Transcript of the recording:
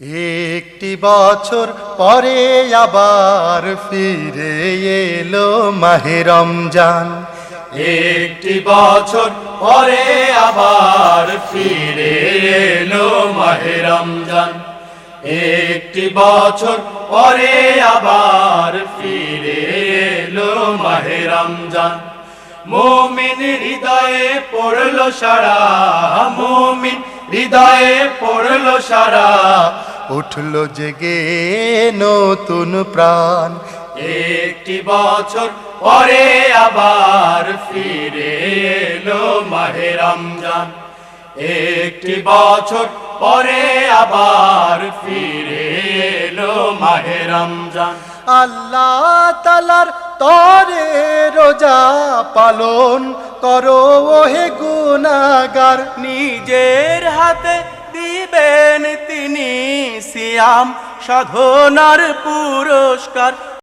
একটি বছর পরে আবার ফিরে এলো মাহে রমজান। একটি বছর পরে আবার ফিরে এলো মাহে রমজান। একটি বছর পরে আবার ফিরে এলো মাহে রমজান। মুমিন হৃদয়ে পড়ল সারা, মুমিন হৃদয়ে পড়ল সারা উঠল জেগে নতুন প্রাণ। একটি বছর পরে আবার ফিরে এলো মাহে রমজান। একটি বছর পরে আবার ফিরে এলো মাহে রমজান। আল্লাহ তালার তরে রোজা পালন করো ওহে গুনাগার নিজের হাতে সিয়াম সাধনার পুরস্কার।